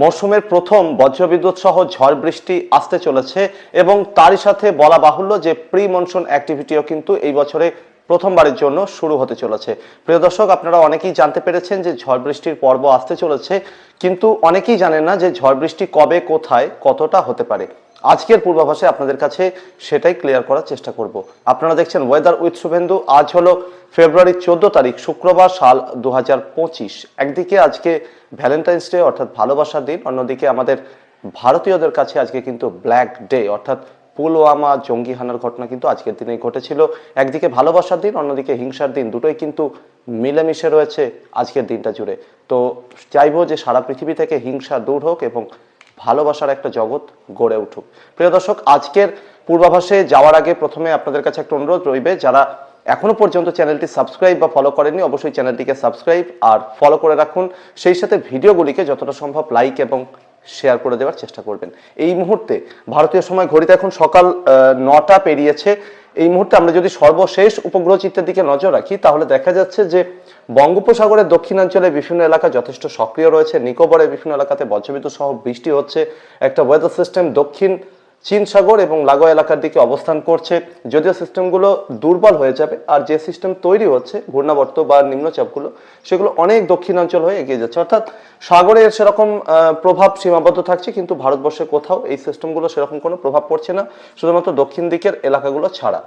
মরশুমের প্রথম বজ্রবিদ্যুৎ সহ ঝড় বৃষ্টি আসতে চলেছে এবং তারই সাথে বলা বাহুল্য যে প্রি মনসুন অ্যাক্টিভিটিও কিন্তু এই বছরে প্রথমবারের জন্য শুরু হতে চলেছে। প্রিয় দর্শক, আপনারা অনেকেই জানতে পেরেছেন যে ঝড় বৃষ্টির পর্ব আসতে চলেছে, কিন্তু অনেকেই জানেন না যে ঝড় বৃষ্টি কবে, কোথায়, কতটা হতে পারে। আজকের পূর্বাভাসে আপনাদের কাছে সেটাই ক্লিয়ার করার চেষ্টা করব। আপনারা দেখছেন ওয়েদার উইথ শুভেন্দু। আজ হলো ফেব্রুয়ারি চোদ্দ তারিখ, শুক্রবার সাল দুহাজার পঁচিশ। একদিকে আজকে ভ্যালেন্টাইন্স ডে অর্থাৎ ভালোবাসার দিন। অন্যদিকে আমাদের ভারতীয়দের কাছে আজকে কিন্তু ব্ল্যাক ডে অর্থাৎ পুলওয়ামা জঙ্গি হানার ঘটনা কিন্তু আজকের দিনেই ঘটেছিল। একদিকে ভালোবাসার দিন, অন্যদিকে হিংসার দিন। দুটোই কিন্তু মিলেমিশে রয়েছে আজকের দিনটা জুড়ে। তো চাইব যে সারা পৃথিবী থেকে হিংসা দূর হোক এবং ভালোবাসার একটা জগৎ গড়ে উঠুক। প্রিয় দর্শক, আজকের পূর্বাভাসে যাওয়ার আগে প্রথমে আপনাদের কাছে একটা অনুরোধ রইবে, যারা এখনও পর্যন্ত চ্যানেলটি সাবস্ক্রাইব বা ফলো করেননি, অবশ্যই চ্যানেলটিকে সাবস্ক্রাইব আর ফলো করে রাখুন। সেই সাথে ভিডিওগুলিকে যতটা সম্ভব লাইক এবং শেয়ার করে দেওয়ার চেষ্টা করবেন। এই মুহূর্তে ভারতীয় সময় ঘড়িতে এখন সকাল নটা পেরিয়েছে। এই মুহূর্তে আমরা যদি সর্বশেষ উপগ্রহ চিত্রের দিকে নজর রাখি, তাহলে দেখা যাচ্ছে যে বঙ্গোপসাগরের দক্ষিণাঞ্চলে বিভিন্ন এলাকা যথেষ্ট সক্রিয় রয়েছে। নিকোবরের বিভিন্ন এলাকাতে বজ্রবিদ্যুৎ সহ বৃষ্টি হচ্ছে। একটা ওয়েদার সিস্টেম দক্ষিণ চীন সাগর এবং লাগোয়া এলাকার দিকে অবস্থান করছে। যদিও সিস্টেমগুলো দুর্বল হয়ে যাবে, আর যে সিস্টেম তৈরি হচ্ছে, ঘূর্ণাবর্ত বা নিম্নচাপগুলো, সেগুলো অনেক দক্ষিণাঞ্চল হয়ে এগিয়ে যাচ্ছে। অর্থাৎ সাগরের সেরকম প্রভাব সীমাবদ্ধ থাকছে, কিন্তু ভারতবর্ষে কোথাও এই সিস্টেমগুলো সেরকম কোনো প্রভাব পড়ছে না, শুধুমাত্র দক্ষিণ দিকের এলাকাগুলো ছাড়া।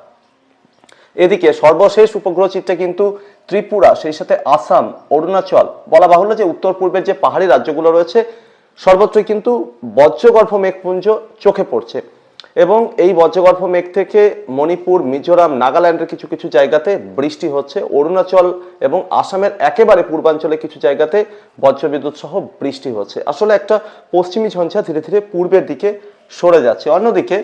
এদিকে সর্বশেষ উপগ্রহ চিত্রে কিন্তু ত্রিপুরা, সেই সাথে আসাম, অরুণাচল, বলা বাহুল্য যে উত্তর পূর্বের যে পাহাড়ি রাজ্যগুলো রয়েছে সর্বত্রই কিন্তু বজ্রগর্ভ মেঘপুঞ্জ চোখে পড়ছে। এবং এই বজ্রগর্ভ মেঘ থেকে মণিপুর, মিজোরাম, নাগাল্যান্ডের কিছু কিছু জায়গাতে বৃষ্টি হচ্ছে। অরুণাচল এবং আসামের একেবারে পূর্বাঞ্চলে কিছু জায়গাতে বজ্রবিদ্যুৎ সহ বৃষ্টি হচ্ছে। আসলে একটা পশ্চিমী ঝঞ্ঝা ধীরে ধীরে পূর্বের দিকে সরে যাচ্ছে। অন্যদিকে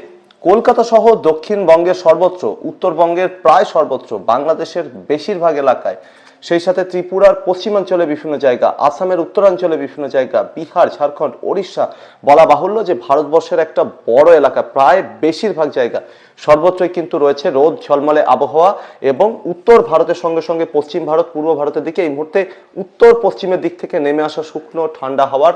কলকাতা সহ দক্ষিণবঙ্গের সর্বত্র, উত্তরবঙ্গের প্রায় সর্বত্র, বাংলাদেশের বেশিরভাগ এলাকায় সেই সাথে ত্রিপুরার পশ্চিমাঞ্চলে বিভিন্ন জায়গা, আসামের উত্তরাঞ্চলে বিভিন্ন জায়গা, বিহার, ঝাড়খণ্ড, ওড়িশা বলা বাহুল্য যে ভারতবর্ষের একটা বড় এলাকা, প্রায় বেশিরভাগ জায়গা। সর্বত্রই কিন্তু রয়েছে রোদ, ঝলমলে আবহাওয়া এবং উত্তর ভারতের সঙ্গে সঙ্গে পশ্চিম ভারত, পূর্ব ভারতের দিকে এই মুহূর্তে উত্তর পশ্চিমের দিক থেকে নেমে আসা শুকনো, ঠান্ডা হাওয়ার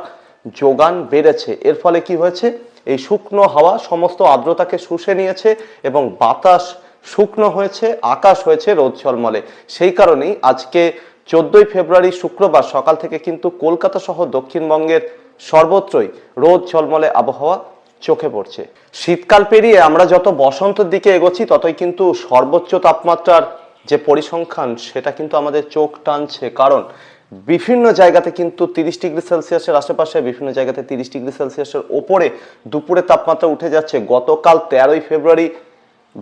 যোগান বেড়েছে। এর ফলে কি হয়েছে? এই শুকনো হাওয়া সমস্ত আর্দ্রতাকে শুষে নিয়েছে এবং বাতাস শুকনো হয়েছে, আকাশ হয়েছে রোদ ঝলমলে। সেই কারণেই আজকে চোদ্দই ফেব্রুয়ারি শুক্রবার সকাল থেকে কিন্তু কলকাতা সহ দক্ষিণবঙ্গের সর্বত্রই রোদ ঝলমলে আবহাওয়া চোখে পড়ছে। শীতকাল পেরিয়ে আমরা যত বসন্তের দিকে এগোচ্ছি, ততই কিন্তু সর্বোচ্চ তাপমাত্রার যে পরিসংখ্যান, সেটা কিন্তু আমাদের চোখ টানছে। কারণ বিভিন্ন জায়গাতে কিন্তু তিরিশ ডিগ্রি সেলসিয়াসের আশেপাশে, বিভিন্ন জায়গাতে তিরিশ ডিগ্রি সেলসিয়াসের ওপরে দুপুরে তাপমাত্রা উঠে যাচ্ছে। গতকাল তেরোই ফেব্রুয়ারি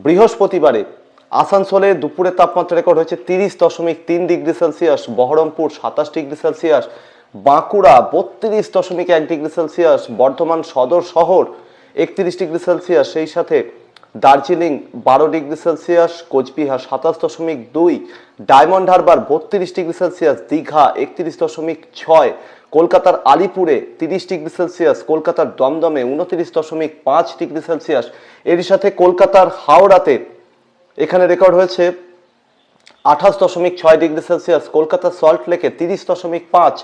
বৃহস্পতিবারে আসানসোলে দুপুরে তাপমাত্রা রেকর্ড হয়েছে তিরিশ দশমিক তিন ডিগ্রি সেলসিয়াস, বহরমপুর সাতাশ ডিগ্রি সেলসিয়াস, বাঁকুড়া বত্রিশ দশমিক এক ডিগ্রি সেলসিয়াস, বর্ধমান সদর শহর একত্রিশ ডিগ্রি সেলসিয়াস, সেই সাথে দার্জিলিং বারো ডিগ্রি সেলসিয়াস, কোচবিহার সাতাশ দশমিক দুই, ডায়মন্ড হারবার বত্রিশ ডিগ্রি সেলসিয়াস, দীঘা একত্রিশ দশমিক ছয় কলকাতার আলিপুরে তিরিশ ডিগ্রি সেলসিয়াস, কলকাতার দমদমে উনত্রিশ দশমিক পাঁচ ডিগ্রি সেলসিয়াস। এরই সাথে কলকাতার হাওড়াতে এখানে রেকর্ড হয়েছে আঠাশ দশমিক ছয় ডিগ্রি সেলসিয়াস, কলকাতার সল্ট লেকে তিরিশ দশমিক পাঁচ,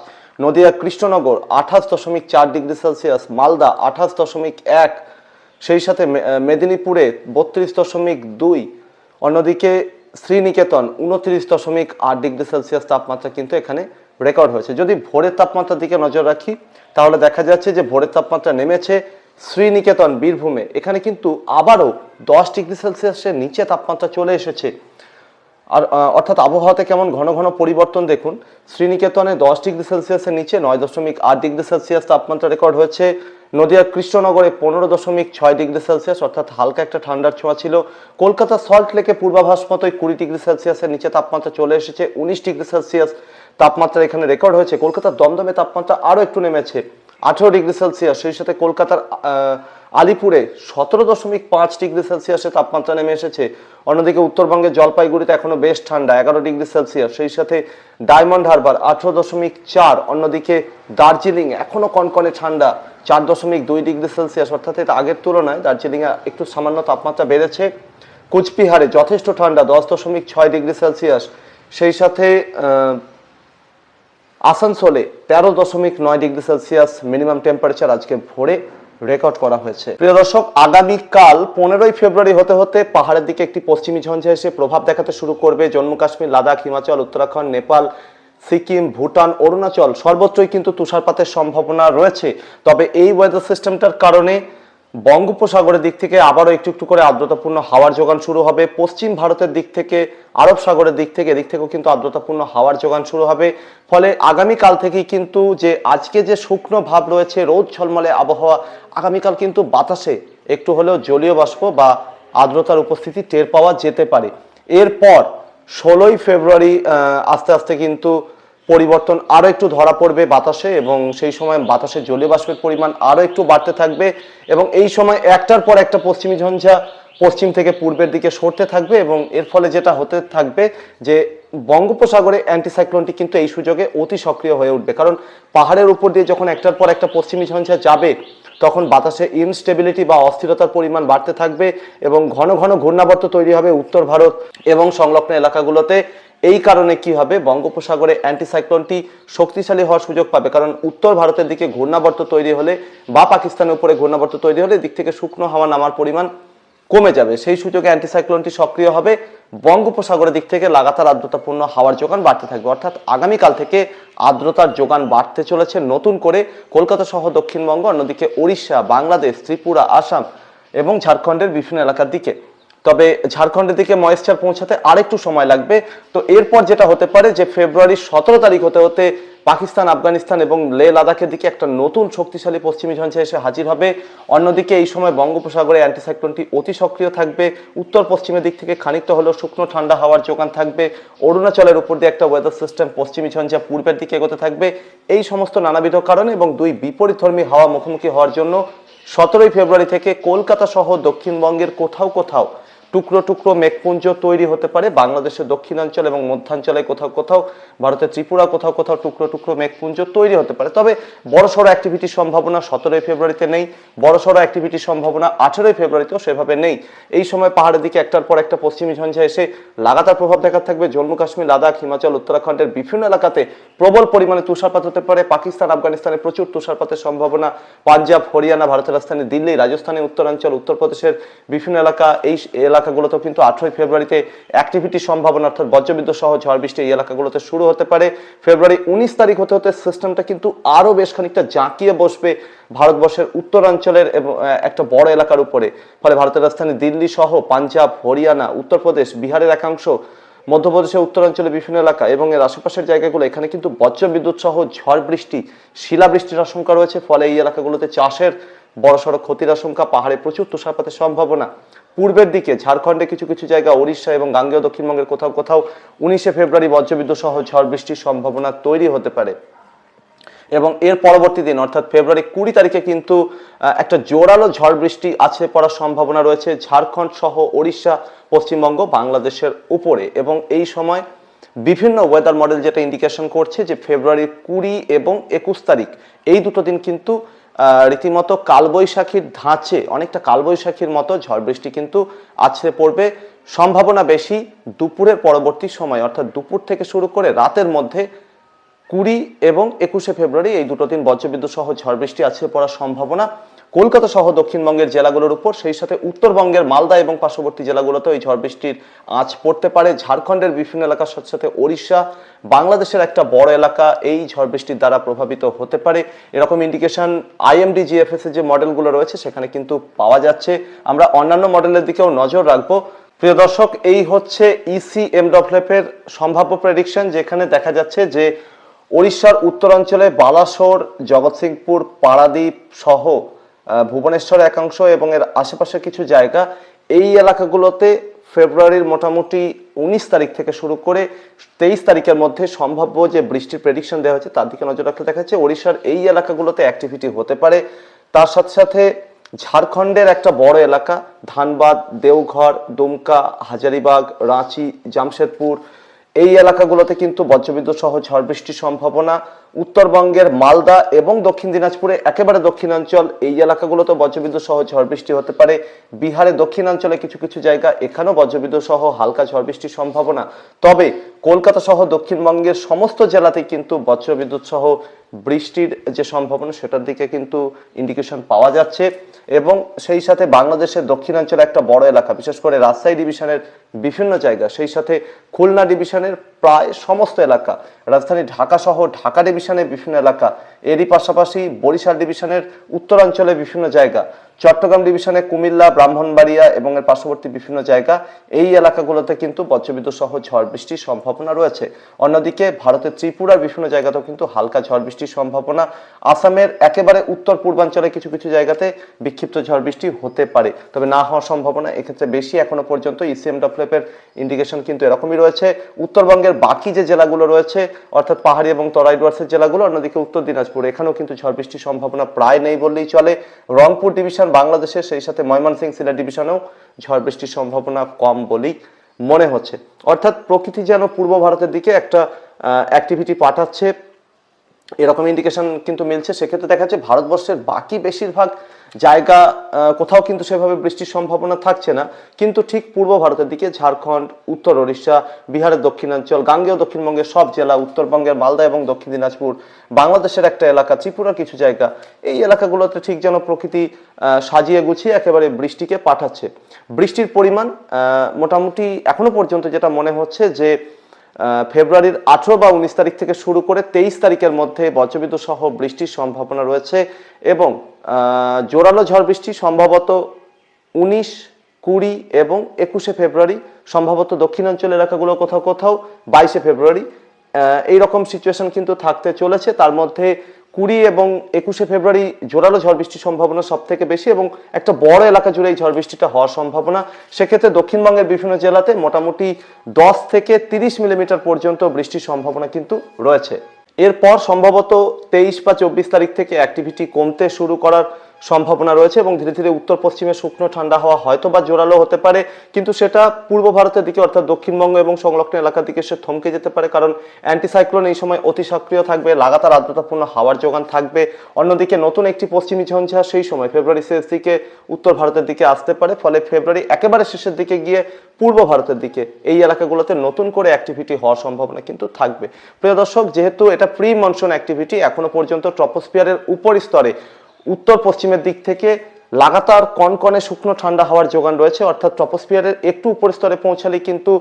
নদিয়া কৃষ্ণনগর আঠাশ দশমিক চার ডিগ্রি সেলসিয়াস, মালদা আঠাশ দশমিক এক, সেই সাথে মেদিনীপুরে বত্রিশ দশমিক দুই, অন্যদিকে শ্রীনিকেতন উনত্রিশ দশমিক আট ডিগ্রি সেলসিয়াস তাপমাত্রা কিন্তু এখানে রেকর্ড হয়েছে। যদি ভোরের তাপমাত্রার দিকে নজর রাখি, তাহলে দেখা যাচ্ছে যে ভোরের তাপমাত্রা নেমেছে শ্রীনিকেতন, বীরভূমে। এখানে কিন্তু আবারও দশ ডিগ্রি সেলসিয়াসের নিচে তাপমাত্রা চলে এসেছে। আর অর্থাৎ আবহাওয়াতে কেমন ঘন ঘন পরিবর্তন দেখুন, শ্রীনিকেতনে দশ ডিগ্রি সেলসিয়াসের নিচে নয় দশমিক আট ডিগ্রি সেলসিয়াস তাপমাত্রা রেকর্ড হয়েছে। নদিয়া কৃষ্ণনগরে পনেরো দশমিক ছয় ডিগ্রি সেলসিয়াস, অর্থাৎ হালকা একটা ঠান্ডার ছোঁয়া ছিল। কলকাতা সল্ট লেকে পূর্বাভাস মতোই কুড়ি ডিগ্রি সেলসিয়াসের নিচে তাপমাত্রা চলে এসেছে, উনিশ ডিগ্রি সেলসিয়াস। তাপমাত্রা এখানে রেকর্ড হয়েছে। কলকাতার দমদমে তাপমাত্রা আরও একটু নেমেছে। আঠেরো ডিগ্রি সেলসিয়াস। সেই সাথে কলকাতার আলিপুরে সতেরো দশমিক পাঁচ ডিগ্রি সেলসিয়াসের তাপমাত্রা নেমে এসেছে। অন্যদিকে উত্তরবঙ্গের জলপাইগুড়িতে এখনও বেশ ঠান্ডা, এগারো ডিগ্রি সেলসিয়াস। সেই সাথে ডায়মন্ড হারবার আঠেরো দশমিক চার। অন্যদিকে দার্জিলিং এখনও কনকনে ঠান্ডা, চার দশমিক দুই ডিগ্রি সেলসিয়াস। অর্থাৎ এটা আগের তুলনায় দার্জিলিংয়ে একটু সামান্য তাপমাত্রা বেড়েছে। কুচবিহারে যথেষ্ট ঠান্ডা, দশ দশমিক ছয় ডিগ্রি সেলসিয়াস। সেই সাথে আসানসোলে তেরো দশমিক নয় ডিগ্রি সেলসিয়াস মিনিমাম টেম্পারেচার আজকে ভোরে রেকর্ড করা হয়েছে। প্রিয় দর্শক, আগামীকাল পনেরোই ফেব্রুয়ারি হতে হতে পাহাড়ের দিকে একটি পশ্চিমী ঝঞ্ঝা এসে প্রভাব দেখাতে শুরু করবে। জম্মু কাশ্মীর, লাদাখ, হিমাচল, উত্তরাখণ্ড, নেপাল, সিকিম, ভুটান, অরুণাচল সর্বত্রই কিন্তু তুষারপাতের সম্ভাবনা রয়েছে। তবে এই ওয়েদার সিস্টেমটার কারণে বঙ্গোপসাগরের দিক থেকে আবারও একটু একটু করে আর্দ্রতাপূর্ণ হাওয়ার যোগান শুরু হবে। পশ্চিম ভারতের দিক থেকে, আরব সাগরের দিক থেকে, এদিক থেকেও কিন্তু আর্দ্রতাপূর্ণ হাওয়ার যোগান শুরু হবে। ফলে আগামীকাল থেকেই কিন্তু যে, আজকে যে শুকনো ভাব রয়েছে, রোদ ঝলমলে আবহাওয়া, আগামীকাল কিন্তু বাতাসে একটু হলেও জলীয় বাষ্প বা আর্দ্রতার উপস্থিতি টের পাওয়া যেতে পারে। এরপর ষোলোই ফেব্রুয়ারি আস্তে আস্তে কিন্তু পরিবর্তন আরও একটু ধরা পড়বে বাতাসে এবং সেই সময় বাতাসে জলীয় বাষ্পের পরিমাণ আরও একটু বাড়তে থাকবে এবং এই সময় একটার পর একটা পশ্চিমী ঝঞ্ঝা পশ্চিম থেকে পূর্বের দিকে সরতে থাকবে এবং এর ফলে যেটা হতে থাকবে যে বঙ্গোপসাগরে অ্যান্টিসাইক্লোনটি কিন্তু এই সুযোগে অতি সক্রিয় হয়ে উঠবে। কারণ পাহাড়ের উপর দিয়ে যখন একটার পর একটা পশ্চিমী ঝঞ্ঝা যাবে, তখন বাতাসে ইনস্টেবিলিটি বা অস্থিরতার পরিমাণ বাড়তে থাকবে এবং ঘন ঘন ঘূর্ণাবর্ত তৈরি হবে উত্তর ভারত এবং সংলগ্ন এলাকাগুলোতে। এই কারণে কি হবে? বঙ্গোপসাগরে অ্যান্টিসাইক্লোনটি শক্তিশালী হওয়ার সুযোগ পাবে। কারণ উত্তর ভারতের দিকে ঘূর্ণাবর্ত তৈরি হলে বা পাকিস্তানের উপরে ঘূর্ণাবর্ত তৈরি হলে দিক থেকে শুকনো হাওয়া নামার পরিমাণ কমে যাবে। সেই সুযোগে অ্যান্টিসাইক্লোনটি সক্রিয় হবে। বঙ্গোপসাগরের দিক থেকে লাগাতার আর্দ্রতাপূর্ণ হাওয়ার যোগান বাড়তে থাকবে। অর্থাৎ আগামীকাল থেকে আর্দ্রতার যোগান বাড়তে চলেছে। নতুন করে কলকাতা সহ দক্ষিণবঙ্গ, অন্যদিকে ওড়িশা, বাংলাদেশ, ত্রিপুরা, আসাম এবং ঝাড়খণ্ডের বিভিন্ন এলাকার দিকে। তবে ঝাড়খণ্ডের দিকে ময়েশ্চার পৌঁছাতে আরেকটু সময় লাগবে। তো এরপর যেটা হতে পারে যে ফেব্রুয়ারির সতেরো তারিখ হতে হতে পাকিস্তান, আফগানিস্তান এবং লে লাদাখের দিকে একটা নতুন শক্তিশালী পশ্চিমী ঝঞ্ঝা এসে হাজির হবে। অন্যদিকে এই সময় বঙ্গোপসাগরে অ্যান্টিসাইক্লোনটি অতি সক্রিয় থাকবে। উত্তর পশ্চিমের দিক থেকে খানিকটা হলেও শুকনো ঠান্ডা হাওয়ার যোগান থাকবে। অরুণাচলের উপর দিয়ে একটা ওয়েদার সিস্টেম পশ্চিমী ঝঞ্ঝা পূর্বের দিকে এগোতে থাকবে। এই সমস্ত নানাবিধ কারণে এবং দুই বিপরীতধর্মী হাওয়া মুখোমুখি হওয়ার জন্য সতেরোই ফেব্রুয়ারি থেকে কলকাতা সহ দক্ষিণবঙ্গের কোথাও কোথাও টুকরো টুকরো মেঘপুঞ্জ তৈরি হতে পারে। বাংলাদেশের দক্ষিণাঞ্চল এবং মধ্যাঞ্চলে কোথাও কোথাও, ভারতের ত্রিপুরা কোথাও কোথাও টুকরো টুকরো মেঘপুঞ্জ তৈরি হতে পারে। তবে বড়সড় অ্যাক্টিভিটির সম্ভাবনা সতেরোই ফেব্রুয়ারিতে নেই। বড়সড় অ্যাক্টিভিটির সম্ভাবনা আঠেরোই ফেব্রুয়ারিতেও সেভাবে নেই। এই সময় পাহাড়ের দিকে একটার পর একটা পশ্চিমী ঝঞ্ঝা এসে লাগাতার প্রভাব দেখা থাকবে। জম্মু কাশ্মীর, লাদাখ, হিমাচল, উত্তরাখণ্ডের বিভিন্ন এলাকাতে প্রবল পরিমাণে তুষারপাত হতে পারে। পাকিস্তান, আফগানিস্তানে প্রচুর তুষারপাতের সম্ভাবনা। পাঞ্জাব, হরিয়ানা, ভারতের রাজধানী দিল্লি রাজস্থানের উত্তরাঞ্চল, উত্তরপ্রদেশের বিভিন্ন এলাকা এই এলাকাগুলোতেও কিন্তু আঠেরোই ফেব্রুয়ারিতে অ্যাক্টিভিটির সম্ভাবনা, অর্থাৎ বজ্রবিদ্যুৎ সহ ঝড় বৃষ্টি এই এলাকাগুলোতে শুরু হতে পারে। ফেব্রুয়ারি উনিশ তারিখ হতে হতে সিস্টেমটা কিন্তু আরও বেশ খানিকটা জাঁকিয়ে বসবে ভারতবর্ষের উত্তরাঞ্চলের এবং একটা বড় এলাকার উপরে। ফলে ভারতের রাজধানী দিল্লি সহ পাঞ্জাব, হরিয়ানা, উত্তরপ্রদেশ, বিহারের একাংশ, মধ্যপ্রদেশের উত্তরাঞ্চলে বিভিন্ন এলাকা এবং এর আশেপাশের জায়গাগুলো, এখানে কিন্তু বজ্রবিদ্যুৎ সহ ঝড় বৃষ্টি, শিলাবৃষ্টির আশঙ্কা রয়েছে। ফলে এই এলাকাগুলোতে চাষের বড়সড় ক্ষতির আশঙ্কা, পাহাড়ে প্রচুর তুষারপাতের সম্ভাবনা। পূর্বের দিকে ঝাড়খণ্ডে কিছু কিছু জায়গা, ওড়িশা এবং গাঙ্গেয় দক্ষিণবঙ্গের কোথাও কোথাও উনিশে ফেব্রুয়ারি বজ্রবিদ্যুৎ সহ ঝড় বৃষ্টির সম্ভাবনা তৈরি হতে পারে। এবং এর পরবর্তী দিন, অর্থাৎ ফেব্রুয়ারি কুড়ি তারিখে কিন্তু একটা জোরালো ঝড় বৃষ্টি আছে পড়ার সম্ভাবনা রয়েছে ঝাড়খণ্ড সহ ওড়িশা, পশ্চিমবঙ্গ, বাংলাদেশের উপরে। এবং এই সময় বিভিন্ন ওয়েদার মডেল যেটা ইন্ডিকেশন করছে যে ফেব্রুয়ারি কুড়ি এবং একুশ তারিখ, এই দুটো দিন কিন্তু রীতিমতো কালবৈশাখীর ধাঁচে, অনেকটা কালবৈশাখীর মতো ঝড় বৃষ্টি কিন্তু আছড়ে পড়বে। সম্ভাবনা বেশি দুপুরের পরবর্তী সময়, অর্থাৎ দুপুর থেকে শুরু করে রাতের মধ্যে কুড়ি এবং একুশে ফেব্রুয়ারি এই দুটো দিন বজ্রবিদ্যুৎ সহ ঝড় বৃষ্টি আছড়ে পড়ার সম্ভাবনা। কলকাতা সহ দক্ষিণবঙ্গের জেলাগুলোর উপর, সেই সাথে উত্তরবঙ্গের মালদা এবং পার্শ্ববর্তী জেলাগুলোতে এই ঝড় বৃষ্টির আঁচ পড়তে পারে। ঝাড়খণ্ডের বিভিন্ন এলাকার সাথে সাথে ওড়িশা, বাংলাদেশের একটা বড় এলাকা, এই ঝড় বৃষ্টির দ্বারা প্রভাবিত হতে পারে। এরকম ইন্ডিকেশন আইএমডি জিএফএস এর যে মডেলগুলো রয়েছে, সেখানে কিন্তু পাওয়া যাচ্ছে। আমরা অন্যান্য মডেলের দিকেও নজর রাখব। প্রিয় দর্শক, এই হচ্ছে E ইসি এমডব্লিউএফ এর সম্ভাব্য প্রেডিকশন যেখানে দেখা যাচ্ছে যে ওড়িশার উত্তরাঞ্চলে বালাসোর জগৎসিংপুর পারাদ্বীপ সহ ভুবনেশ্বর একাংশ এবং এর আশেপাশের কিছু জায়গা, এই এলাকাগুলোতে ফেব্রুয়ারির মোটামুটি উনিশ তারিখ থেকে শুরু করে তেইশ তারিখের মধ্যে সম্ভাব্য যে বৃষ্টির প্রেডিকশন দেওয়া হয়েছে, তার দিকে নজর রাখলে দেখা যাচ্ছে, ওড়িশার এই এলাকাগুলোতে অ্যাক্টিভিটি হতে পারে। তার সাথে সাথে ঝাড়খণ্ডের একটা বড় এলাকা, ধানবাদ, দেওঘর, দুমকা, হাজারিবাগ, রাঁচি, জামশেদপুর, এই এলাকাগুলোতে কিন্তু বজ্রবিদ্যুৎ সহ ঝড় বৃষ্টির সম্ভাবনা। উত্তরবঙ্গের মালদা এবং দক্ষিণ দিনাজপুরে একেবারে দক্ষিণাঞ্চল, এই এলাকাগুলোতে বজ্রবিদ্যুৎ সহ ঝড় বৃষ্টি হতে পারে। বিহারে দক্ষিণাঞ্চলে কিছু কিছু জায়গা এখানেও বজ্রবিদ্যুৎ সহ হালকা ঝড় বৃষ্টির সম্ভাবনা। তবে কলকাতা সহ দক্ষিণবঙ্গের সমস্ত জেলাতেই কিন্তু বজ্রবিদ্যুৎ সহ বৃষ্টির যে সম্ভাবনা, সেটার দিকে কিন্তু ইন্ডিকেশন পাওয়া যাচ্ছে। এবং সেই সাথে বাংলাদেশের দক্ষিণাঞ্চলে একটা বড় এলাকা, বিশেষ করে রাজশাহী ডিভিশনের বিভিন্ন জায়গা, সেই সাথে খুলনা ডিভিশনের প্রায় সমস্ত এলাকা, রাজধানী ঢাকা সহ ঢাকা ডিভিশনের বিভিন্ন এলাকা, এরই পাশাপাশি বরিশাল ডিভিশনের উত্তরাঞ্চলে বিভিন্ন জায়গা চট্টগ্রাম ডিভিশনে কুমিল্লা, ব্রাহ্মণবাড়িয়া এবং এর পার্শ্ববর্তী বিভিন্ন জায়গা এই এলাকাগুলোতে কিন্তু বজ্রবিদ্যুৎ সহ ঝড় বৃষ্টির সম্ভাবনা রয়েছে। অন্যদিকে ভারতের ত্রিপুরার বিভিন্ন জায়গাতেও কিন্তু হালকা ঝড় বৃষ্টির সম্ভাবনা। আসামের একেবারে উত্তর পূর্বাঞ্চলে কিছু কিছু জায়গাতে বিক্ষিপ্ত ঝড় বৃষ্টি হতে পারে। তবে না হওয়ার সম্ভাবনা এক্ষেত্রে বেশি এখনও পর্যন্ত ইসিএম ডপ্লেপের ইন্ডিকেশন কিন্তু এরকমই রয়েছে। উত্তরবঙ্গের বাকি যে জেলাগুলো রয়েছে, অর্থাৎ পাহাড়ি এবং তরাই ডুয়ার্সের জেলাগুলো, অন্যদিকে উত্তর দিনাজপুর, এখানেও কিন্তু ঝড় বৃষ্টির সম্ভাবনা প্রায় নেই বললেই চলে। রংপুর ডিভিশন বাংলাদেশের সেই সাথে ময়মনসিং সিলেট ডিভিশনেও ঝড় বৃষ্টির সম্ভাবনা কম বলেই মনে হচ্ছে। অর্থাৎ প্রকৃতি যেন পূর্ব ভারতের দিকে একটা অ্যাক্টিভিটি পাঠাচ্ছে। এরকম ইন্ডিকেশন কিন্তু মিলছে। সেক্ষেত্রে দেখা যাচ্ছে ভারতবর্ষের বাকি বেশিরভাগ জায়গা কোথাও কিন্তু সেভাবে বৃষ্টির সম্ভাবনা থাকছে না। কিন্তু ঠিক পূর্ব ভারতের দিকে ঝাড়খণ্ড, উত্তর ওড়িশা, বিহারের দক্ষিণাঞ্চল, গাঙ্গেয় দক্ষিণবঙ্গের সব জেলা, উত্তরবঙ্গের মালদা এবং দক্ষিণ দিনাজপুর, বাংলাদেশের একটা এলাকা, ত্রিপুরার কিছু জায়গা, এই এলাকাগুলোতে ঠিক যেন প্রকৃতি সাজিয়ে গুছিয়ে একেবারে বৃষ্টিকে পাঠাচ্ছে। বৃষ্টির পরিমাণ মোটামুটি এখনও পর্যন্ত যেটা মনে হচ্ছে যে ফেব্রুয়ারির আঠেরো বা উনিশ তারিখ থেকে শুরু করে তেইশ তারিখের মধ্যে বজ্রবিদ্যুৎ সহ বৃষ্টির সম্ভাবনা রয়েছে এবং জোরালো ঝড় বৃষ্টি সম্ভবত উনিশ, কুড়ি এবং একুশে ফেব্রুয়ারি, সম্ভবত দক্ষিণাঞ্চল এলাকাগুলো কোথাও কোথাও বাইশে ফেব্রুয়ারি। এই রকম সিচুয়েশন কিন্তু থাকতে চলেছে। তার মধ্যে কুড়ি এবং একুশে ফেব্রুয়ারি জোরালো ঝড় বৃষ্টির সম্ভাবনা সব থেকে বেশি এবং একটা বড় এলাকা জুড়ে এই ঝড় বৃষ্টিটা হওয়ার সম্ভাবনা। সেক্ষেত্রে দক্ষিণবঙ্গের বিভিন্ন জেলাতে মোটামুটি দশ থেকে তিরিশ মিলিমিটার পর্যন্ত বৃষ্টির সম্ভাবনা কিন্তু রয়েছে। এরপর সম্ভবত তেইশ বা চব্বিশ তারিখ থেকে অ্যাক্টিভিটি কমতে শুরু করার সম্ভাবনা রয়েছে এবং ধীরে ধীরে উত্তর পশ্চিমে শুকনো ঠান্ডা হওয়া হয়তো বা জোরালো হতে পারে, কিন্তু সেটা পূর্ব ভারতের দিকে অর্থাৎ দক্ষিণবঙ্গ এবং সংলগ্ন এলাকার দিকে সে থমকে যেতে পারে, কারণ অ্যান্টিসাইক্লোন এই সময় অতি সক্রিয় থাকবে, লাগাতার আর্দ্রতাপূর্ণ হাওয়ার যোগান থাকবে। অন্যদিকে নতুন একটি পশ্চিমী ঝঞ্ঝা সেই সময় ফেব্রুয়ারি শেষ দিকে উত্তর ভারতের দিকে আসতে পারে, ফলে ফেব্রুয়ারি একেবারে শেষের দিকে গিয়ে পূর্ব ভারতের দিকে এই এলাকাগুলোতে নতুন করে অ্যাক্টিভিটি হওয়ার সম্ভাবনা কিন্তু থাকবে। প্রিয় দর্শক, যেহেতু এটা প্রি মনসুন অ্যাক্টিভিটি এখনও পর্যন্ত ট্রপোস্ফিয়ারের উপর স্তরে উত্তর পশ্চিমের দিক থেকে লাগাতার কনকনে শুকনো ঠান্ডা হাওয়ার যোগান রয়েছে, অর্থাৎ ট্রপোস্ফিয়ারের একটু উপর স্তরে পৌঁছালে কিন্তু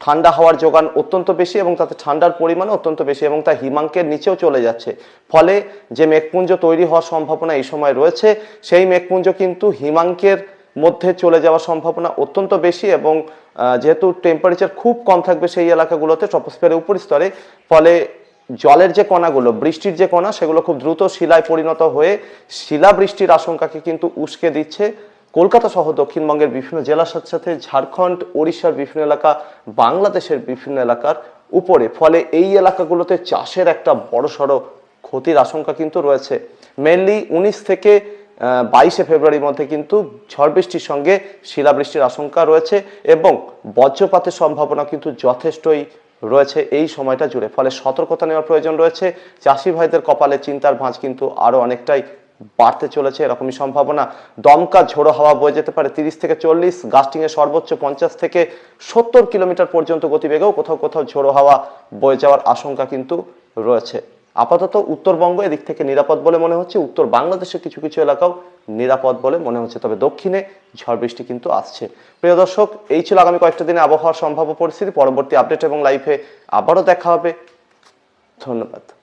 ঠান্ডা হাওয়ার যোগান অত্যন্ত বেশি এবং তাতে ঠান্ডার পরিমাণ অত্যন্ত বেশি এবং তা হিমাঙ্কের নিচেও চলে যাচ্ছে। ফলে যে মেঘপুঞ্জ তৈরি হওয়ার সম্ভাবনা এই সময় রয়েছে, সেই মেঘপুঞ্জ কিন্তু হিমাঙ্কের মধ্যে চলে যাওয়ার সম্ভাবনা অত্যন্ত বেশি এবং যেহেতু টেম্পারেচার খুব কম থাকবে সেই এলাকাগুলোতে, ট্রপোস্ফিয়ারের উপর স্তরে, ফলে জলের যে কণাগুলো, বৃষ্টির যে কণা, সেগুলো খুব দ্রুত শিলায় পরিণত হয়ে শিলা বৃষ্টির আশঙ্কাকে কিন্তু উস্কে দিচ্ছে কলকাতা সহ দক্ষিণবঙ্গের বিভিন্ন জেলার সাথে সাথে ঝাড়খণ্ড, ওড়িশার বিভিন্ন এলাকা, বাংলাদেশের বিভিন্ন এলাকার উপরে। ফলে এই এলাকাগুলোতে চাষের একটা বড়সড় ক্ষতির আশঙ্কা কিন্তু রয়েছে। মেনলি উনিশ থেকে বাইশে ফেব্রুয়ারির মধ্যে কিন্তু ঝড় বৃষ্টির সঙ্গে শিলাবৃষ্টির আশঙ্কা রয়েছে এবং বজ্রপাতের সম্ভাবনা কিন্তু যথেষ্টই রয়েছে এই সময়টা জুড়ে। ফলে সতর্কতা নেওয়ার প্রয়োজন রয়েছে। চাষি ভাইদের কপালে চিন্তার ভাঁজ কিন্তু আরও অনেকটাই বাড়তে চলেছে, এরকমই সম্ভাবনা। দমকা ঝোড়ো হাওয়া বয়ে যেতে পারে তিরিশ থেকে চল্লিশ গাস্টিংয়ে সর্বোচ্চ পঞ্চাশ থেকে সত্তর কিলোমিটার পর্যন্ত গতিবেগেও কোথাও কোথাও ঝোড়ো হাওয়া বয়ে যাওয়ার আশঙ্কা কিন্তু রয়েছে। আপাতত উত্তরবঙ্গ এদিক থেকে নিরাপদ বলে মনে হচ্ছে। উত্তর বাংলাদেশের কিছু কিছু এলাকাও নিরাপদ বলে মনে হচ্ছে। তবে দক্ষিণে ঝড় বৃষ্টি কিন্তু আসছে। প্রিয় দর্শক, এই ছিল আগামী কয়েকটা দিনে আবহাওয়ার সম্ভাব্য পরিস্থিতি। পরবর্তী আপডেট এবং লাইভে আবারও দেখা হবে। ধন্যবাদ।